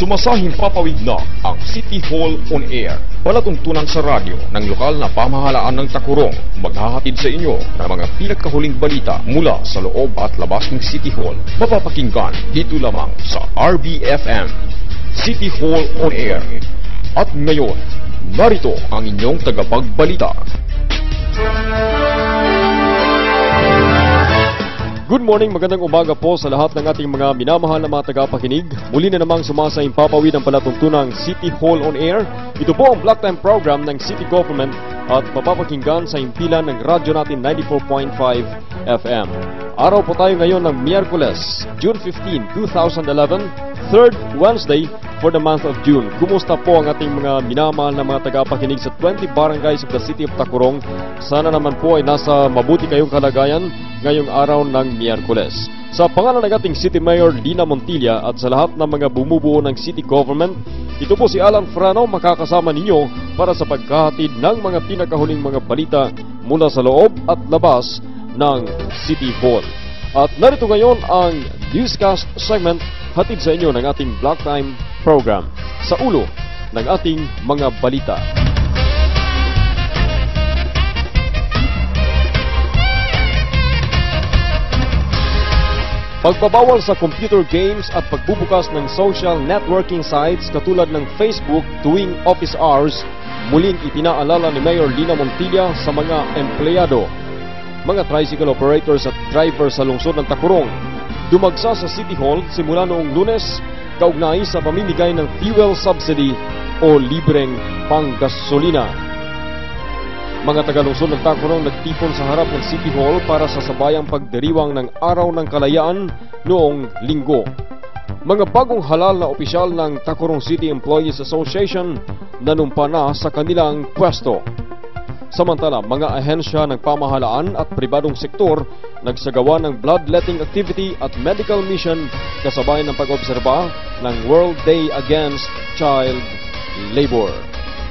Sumasahing papawid na ang City Hall on Air. Palatuntunan sa radyo ng lokal na pamahalaan ng Takurong. Maghahatid sa inyo ng mga pinagkahuling balita mula sa loob at labas ng City Hall. Mapapakinggan dito lamang sa RBFM. City Hall on Air. At ngayon, narito ang inyong tagapagbalita. Good morning, magandang umaga po sa lahat ng ating mga minamahal na mga tagapakinig. Muli na namang sumasa impapawid ang palatuntunang City Hall on Air. Ito po ang Black Time program ng City Government at mapapakinggan sa impilan ng radyo natin 94.5 FM. Araw po tayo ngayon ng Miyerkules, June 15, 2011, third Wednesday for the month of June. Kumusta po ang ating mga minamahal na mga tagapakinig sa 20 barangays of the City of Tacorong? Sana naman po ay nasa mabuti kayong kalagayan ngayong araw ng Miyerkules. Sa pangalan ng ating City Mayor Lina Montilla at sa lahat ng mga bumubuo ng City Government, ito po si Alan Frano makakasama ninyo para sa pagkahatid ng mga pinakahuling mga balita mula sa loob at labas ng City Hall. At narito ngayon ang newscast segment hatid sa inyo ng ating Black Time program sa ulo ng ating mga balita. Pagbabawal sa computer games at pagbubukas ng social networking sites katulad ng Facebook tuwing office hours, muling ipinaalala ni Mayor Lina Montilla sa mga empleyado. Mga tricycle operators at drivers sa lungsod ng Takurong, dumagsa sa City Hall simula noong lunes kaugnay sa pamimigay ng fuel subsidy o libreng panggasolina. Mga tagalungsod ng Tacorong nagtipon sa harap ng City Hall para sa sabayang pagdiriwang ng Araw ng Kalayaan noong linggo. Mga bagong halal na opisyal ng Tacorong City Employees Association nanumpa na sa kanilang pwesto. Samantala, mga ahensya ng pamahalaan at pribadong sektor nagsagawa ng bloodletting activity at medical mission kasabay ng pag-obserba ng World Day Against Child Labor.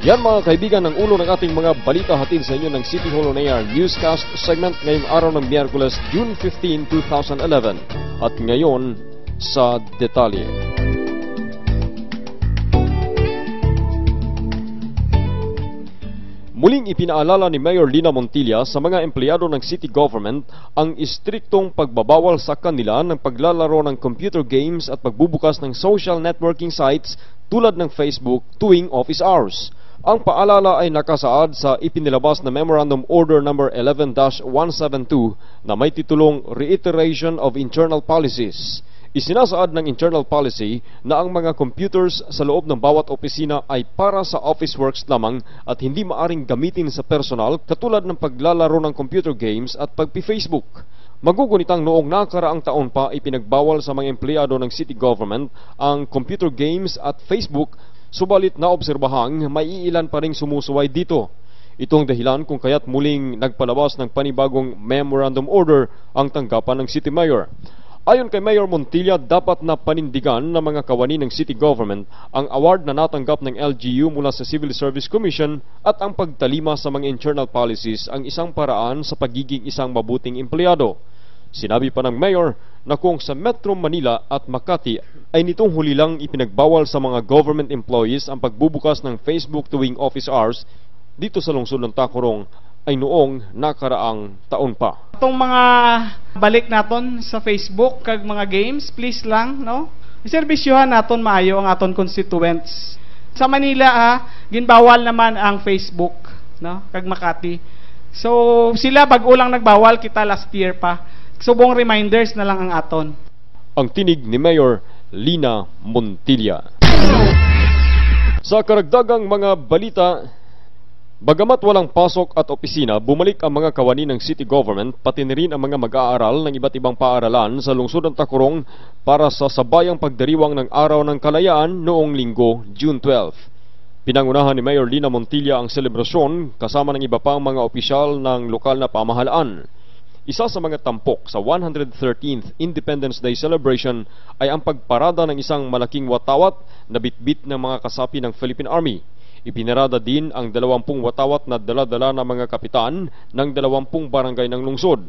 Yan mga kaibigan ng ulo ng ating mga balita hatid sa inyo ng City Hall on Air Newscast segment ngayong araw ng Miyerkules, June 15, 2011. At ngayon, sa detalye. Muling ipinaalala ni Mayor Lina Montilla sa mga empleyado ng city government ang istriktong pagbabawal sa kanila ng paglalaro ng computer games at pagbubukas ng social networking sites tulad ng Facebook tuwing office hours. Ang paalala ay nakasaad sa ipinilabas na Memorandum Order No. 11-172 na may titulong Reiteration of Internal Policies. Isinasaad ng internal policy na ang mga computers sa loob ng bawat opisina ay para sa office works lamang at hindi maaring gamitin sa personal katulad ng paglalaro ng computer games at pagpi-Facebook. Magugunitang noong nakaraang taon pa ipinagbawal sa mga empleyado ng city government ang computer games at Facebook subalit naobserbahang may ilan pa ring sumusuway dito. Itong dahilan kung kaya't muling nagpalabas ng panibagong memorandum order ang tanggapan ng city mayor. Ayon kay Mayor Montilla, dapat na panindigan ng mga kawani ng city government ang award na natanggap ng LGU mula sa Civil Service Commission at ang pagtalima sa mga internal policies ang isang paraan sa pagiging isang mabuting empleyado. Sinabi pa ng Mayor na kung sa Metro Manila at Makati ay nitong huli lang ipinagbawal sa mga government employees ang pagbubukas ng Facebook tuwing office hours dito sa lungsod ng Tacorong ay noong nakaraang taon pa. Itong mga balik naton sa Facebook kag mga games, please lang, no? Iservisyohan naton maayo ang aton constituents. Sa Manila ha, ginbawal naman ang Facebook, no? Kag Makati. So sila bag-o lang nagbawal kita last year pa. Subong reminders na lang ang aton. Ang tinig ni Mayor Lina Montilla. Sa karagdagang mga balita, Bagamat walang pasok at opisina, bumalik ang mga kawani ng city government pati na rin ang mga mag-aaral ng iba't ibang paaralan sa lungsod ng Takurong para sa sabayang pagdiriwang ng Araw ng Kalayaan noong linggo, June 12. Pinangunahan ni Mayor Lina Montilla ang selebrasyon kasama ng iba pang mga opisyal ng lokal na pamahalaan. Isa sa mga tampok sa 113th Independence Day celebration ay ang pagparada ng isang malaking watawat na bitbit ng mga kasapi ng Philippine Army. Ipinarada din ang dalawampung watawat na daladala ng mga kapitan ng dalawampung barangay ng lungsod.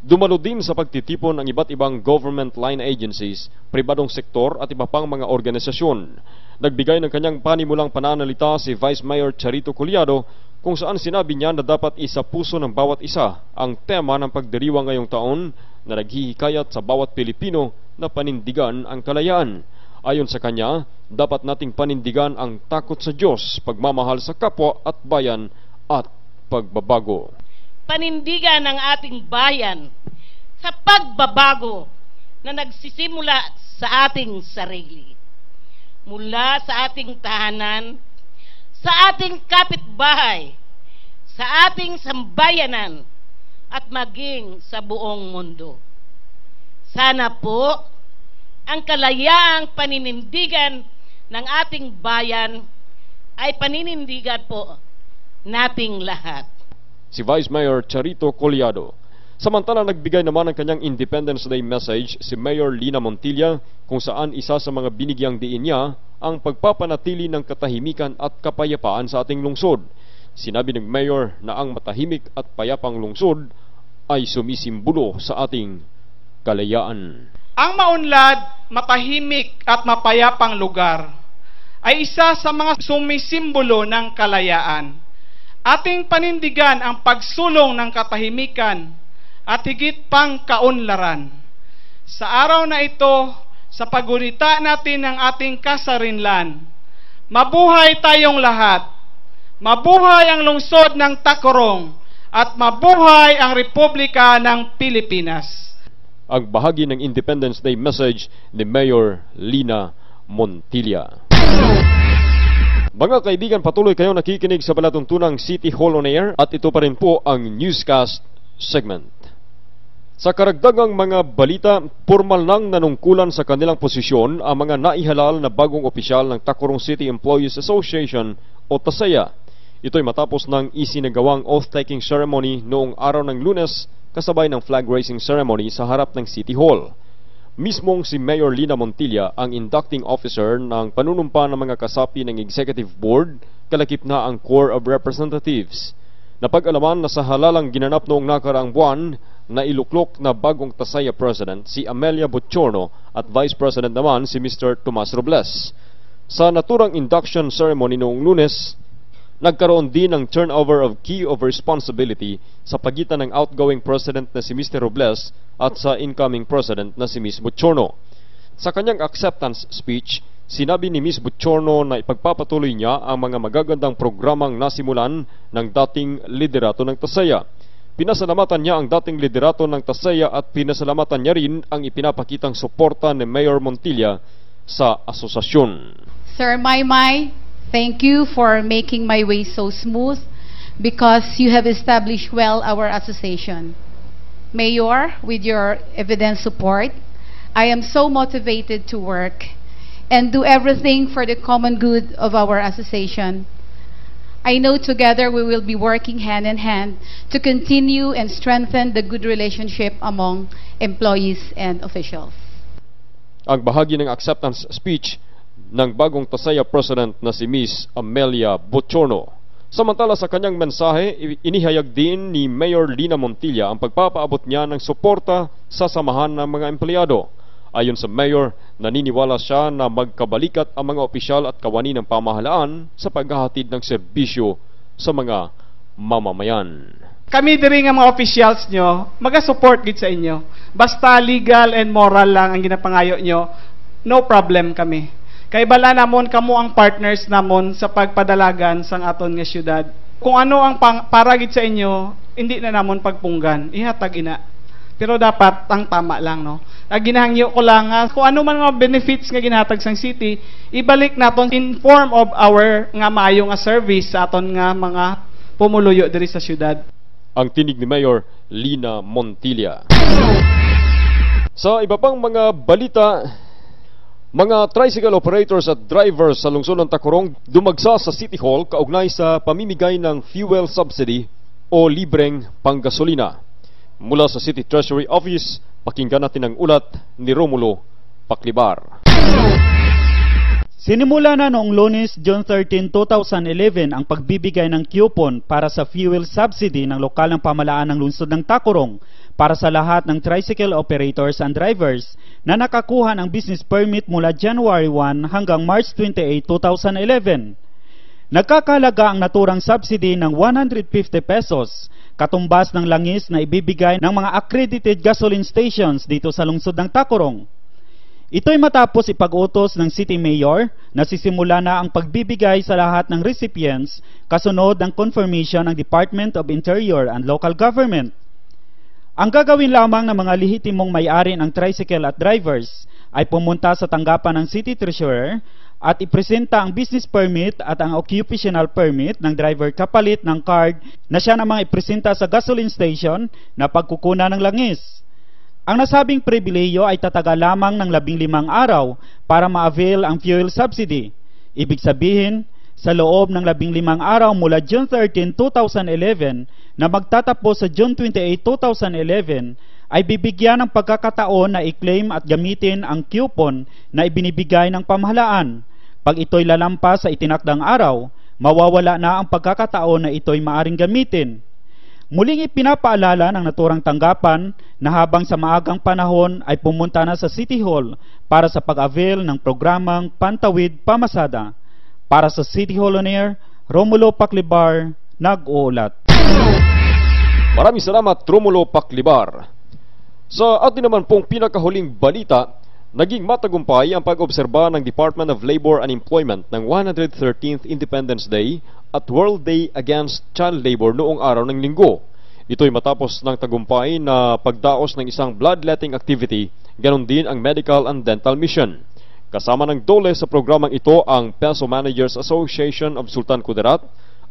Dumalo din sa pagtitipon ang iba't ibang government line agencies, pribadong sektor at iba pang mga organisasyon. Nagbigay ng kanyang panimulang pananalita si Vice Mayor Charito Culiado kung saan sinabi niya na dapat isa puso ng bawat isa ang tema ng pagdiriwang ngayong taon na naghihikayat sa bawat Pilipino na panindigan ang kalayaan. Ayon sa kanya, dapat nating panindigan ang takot sa Diyos, pagmamahal sa kapwa at bayan at pagbabago. panindigan ng ating bayan sa pagbabago na nagsisimula sa ating sarili. Mula sa ating tahanan, sa ating kapitbahay, sa ating sambayanan, at maging sa buong mundo. Sana po ang kalayaang paninindigan ng ating bayan ay paninindigan po nating lahat. si Vice Mayor Charito Coliado. Samantala nagbigay naman ng kanyang Independence Day message si Mayor Lina Montilla kung saan isa sa mga binigyang diin niya ang pagpapanatili ng katahimikan at kapayapaan sa ating lungsod. Sinabi ng Mayor na ang matahimik at payapang lungsod ay sumisimbolo sa ating kalayaan. Ang maunlad, matahimik at mapayapang lugar ay isa sa mga sumisimbolo ng kalayaan. Ating panindigan ang pagsulong ng katahimikan at higit pang kaunlaran. Sa araw na ito, sa pagunita natin ng ating kasarinlan, mabuhay tayong lahat. Mabuhay ang lungsod ng Tacorong at mabuhay ang Republika ng Pilipinas. Ang bahagi ng Independence Day message ni Mayor Lina Montilla. Mga kaibigan, patuloy kayo nakikinig sa palatuntunang City Hall on Air at ito pa rin po ang newscast segment. Sa karagdagang mga balita, formal nang nanungkulan sa kanilang posisyon ang mga naihalal na bagong opisyal ng Tacorong City Employees Association o TASEA. Ito'y matapos ng isinagawang oath-taking ceremony noong araw ng lunes kasabay ng flag raising ceremony sa harap ng City Hall. Mismong si Mayor Lina Montilla ang inducting officer ng panunumpa ng mga kasapi ng Executive Board, kalakip na ang Corps of Representatives. Napag-alaman na sa halalang ginanap noong nakaraang buwan na iluklok na bagong Tasaya President si Amelia Butchorno at Vice President naman si Mr. Tomas Robles. Sa naturang induction ceremony noong lunes, nagkaroon din ng turnover of key of responsibility sa pagitan ng outgoing President na si Mr. Robles at sa incoming President na si Ms. Butchorno. Sa kanyang acceptance speech, sinabi ni Ms. Butchorno na ipagpapatuloy niya ang mga magagandang programang nasimulan ng dating liderato ng Tasaya. Pinasalamatan niya ang dating liderato ng Tasaya at pinasalamatan niya rin ang ipinapakitang suporta ni Mayor Montilla sa asosasyon. Sir Maymay, thank you for making my way so smooth because you have established well our association. Mayor, with your evident support, I am so motivated to work and do everything for the common good of our association. I know together we will be working hand in hand to continue and strengthen the good relationship among employees and officials. ang bahagi ng acceptance speech ng bagong Tasaya President na si Miss Amelia Butchorno. Samantala sa kanyang mensahe, inihayag din ni Mayor Lina Montilla ang pagpapaabot niya ng suporta sa samahan ng mga empleyado. Ayon sa Mayor, naniniwala siya na magkabalikat ang mga opisyal at kawani ng pamahalaan sa paghahatid ng serbisyo sa mga mamamayan. Kami diri nga mga officials nyo, maga-support gid sa inyo. Basta legal and moral lang ang ginapangayo nyo, no problem kami. Kay bala namon kamo ang partners namon sa pagpadalagan sang aton nga syudad. Kung ano ang pang, para gid sa inyo, hindi na namon pagpunggan, ihatag ina. Pero dapat ang tama lang no. Ang ginahangyo ko lang nga kung ano man mga benefits nga ginhatag sang city, ibalik naton in form of our nga maayo nga service sa aton nga mga pumuluyo diri sa syudad. ang tinig ni Mayor Lina Montilla. Sa iba pang mga balita, mga tricycle operators at drivers sa lungsod ng Tacorong dumagsa sa City Hall kaugnay sa pamimigay ng fuel subsidy o libreng panggasolina. Mula sa City Treasury Office, pakinggan natin ang ulat ni Romulo Paklibar. Sinimula na noong lunes, June 13, 2011 ang pagbibigay ng coupon para sa fuel subsidy ng lokal ng pamalaan ng lungsod ng Tacorong para sa lahat ng tricycle operators and drivers na nakakuha ng business permit mula January 1 hanggang March 28, 2011. Nagkakalaga ang naturang subsidy ng 150 pesos, katumbas ng langis na ibibigay ng mga accredited gasoline stations dito sa lungsod ng Tacorong. Ito'y matapos ipag-utos ng City Mayor na sisimula na ang pagbibigay sa lahat ng recipients kasunod ng confirmation ng Department of Interior and Local Government. Ang gagawin lamang ng mga lehitimong may-ari ng tricycle at drivers ay pumunta sa tanggapan ng City Treasurer at ipresenta ang business permit at ang occupational permit ng driver kapalit ng card na siya namang ipresenta sa gasoline station na pagkukuna ng langis. Ang nasabing pribileyo ay tataga lamang ng labing limang araw para ma-avail ang fuel subsidy. Ibig sabihin, sa loob ng labing limang araw mula June 13, 2011 na magtatapos sa June 28, 2011 ay bibigyan ng pagkakataon na i-claim at gamitin ang coupon na ibinibigay ng pamahalaan. Pag ito'y lalampas sa itinakdang araw, mawawala na ang pagkakataon na ito'y maaring gamitin. Muling ipinapaalala ng naturang tanggapan na habang sa maagang panahon ay pumunta na sa City Hall para sa pag-avail ng programang Pantawid Pamasada. Para sa City Hall on Air, Romulo Paclibar, nag-uulat. Maraming salamat, Romulo Paclibar. Sa atin naman pong pinakahuling balita, naging matagumpay ang pag-obserba ng Department of Labor and Employment ng 113th Independence Day at World Day Against Child Labor noong araw ng linggo. Ito'y matapos ng tagumpay na pagdaos ng isang bloodletting activity, ganon din ang medical and dental mission. Kasama ng dole sa programang ito ang Peso Managers Association of Sultan Kudarat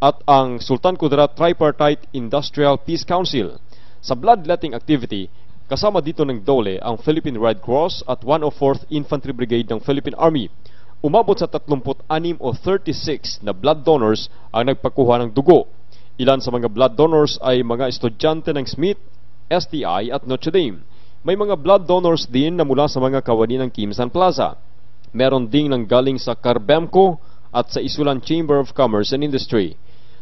at ang Sultan Kudarat Tripartite Industrial Peace Council. Sa bloodletting activity, kasama dito ng dole ang Philippine Red Cross at 104th Infantry Brigade ng Philippine Army. Umabot sa 36 o 36 na blood donors ang nagpakuha ng dugo. Ilan sa mga blood donors ay mga estudyante ng Smith, STI at Notre Dame. May mga blood donors din na mula sa mga kawani ng Kimsan Plaza. Meron ding nang galing sa Carbemco at sa Isulan Chamber of Commerce and Industry.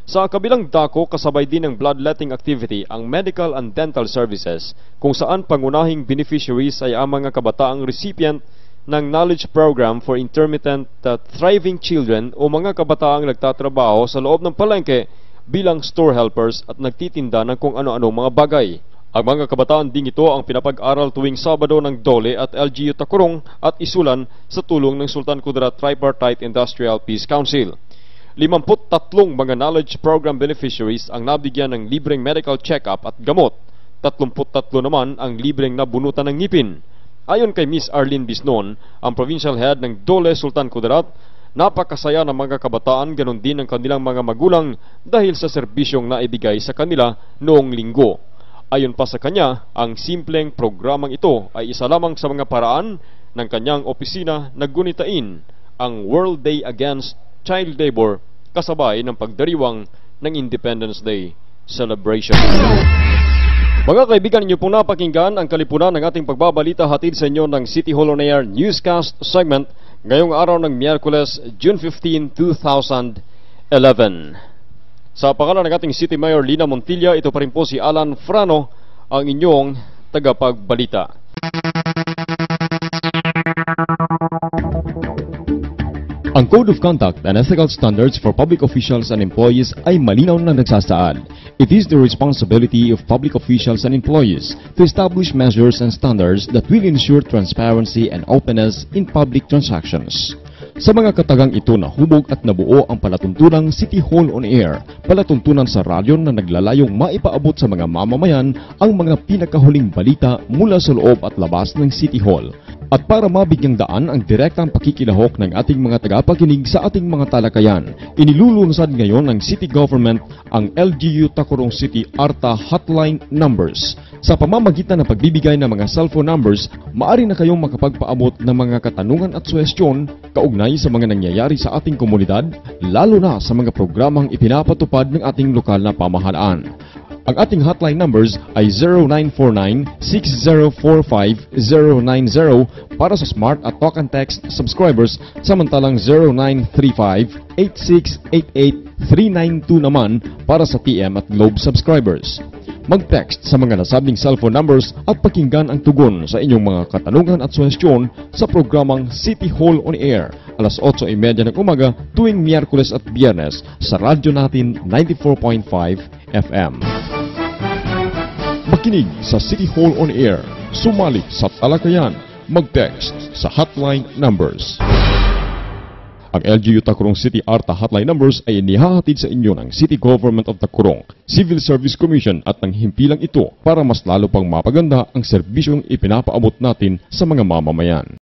Sa kabilang dako, kasabay din ng bloodletting activity ang medical and dental services kung saan pangunahing beneficiaries ay ang mga kabataang recipient ng Knowledge Program for Intermittent uh, Thriving Children o mga kabataang nagtatrabaho sa loob ng palengke bilang store helpers at nagtitinda ng kung ano-ano mga bagay. Ang mga kabataan ding ito ang pinapag-aral tuwing Sabado ng Dole at LGU Takurong at Isulan sa tulong ng Sultan Kudarat Tripartite Industrial Peace Council. 53 mga knowledge program beneficiaries ang nabigyan ng libreng medical check-up at gamot. 33 naman ang libreng nabunutan ng ngipin. Ayon kay Miss Arlene Bisnon, ang provincial head ng Dole Sultan Kudarat, napakasaya ng mga kabataan ganon din ang kanilang mga magulang dahil sa serbisyong naibigay sa kanila noong linggo. Ayon pa sa kanya, ang simpleng programang ito ay isa lamang sa mga paraan ng kanyang opisina na gunitain ang World Day Against Child Labor kasabay ng pagdiriwang ng Independence Day celebration. Mga kaibigan, ninyo pong napakinggan ang kalipunan ng ating pagbabalita hatid sa inyo ng City Hall on Air Newscast segment ngayong araw ng Miyerkules, June 15, 2011. Sa pangalan ng ating City Mayor Lina Montilla, ito pa rin po si Alan Frano, ang inyong tagapagbalita. Ang Code of Conduct and Ethical Standards for Public Officials and Employees ay malinaw na nagsasaad. It is the responsibility of public officials and employees to establish measures and standards that will ensure transparency and openness in public transactions. Sa mga katagang ito na hubog at nabuo ang palatuntunang City Hall on Air, palatuntunan sa radyo na naglalayong maipaabot sa mga mamamayan ang mga pinakahuling balita mula sa loob at labas ng City Hall. At para mabigyang daan ang direktang pakikilahok ng ating mga tagapakinig sa ating mga talakayan, inilulunsad ngayon ng City Government ang LGU Tacorong City ARTA Hotline Numbers. Sa pamamagitan ng pagbibigay ng mga cellphone numbers, maaari na kayong makapagpaabot ng mga katanungan at suwestyon kaugnay sa mga nangyayari sa ating komunidad, lalo na sa mga programang ipinapatupad ng ating lokal na pamahalaan. Ang ating hotline numbers ay 0949-6045-090 para sa smart at talk and text subscribers samantalang 0935-8688-392 naman para sa TM at Globe subscribers. Mag-text sa mga nasabing cellphone numbers at pakinggan ang tugon sa inyong mga katanungan at suhestyon sa programang City Hall on Air alas 8.30 ng umaga tuwing Miyerkules at Biyernes sa radyo natin 94.5 FM. Makinig sa City Hall on Air. Sumali sa talakayan. Mag-text sa hotline numbers. Ang LGU Takurong City ARTA hotline numbers ay inihahatid sa inyo ng City Government of Takurong, Civil Service Commission at ng himpilang ito para mas lalo pang mapaganda ang serbisyong ipinapaabot natin sa mga mamamayan.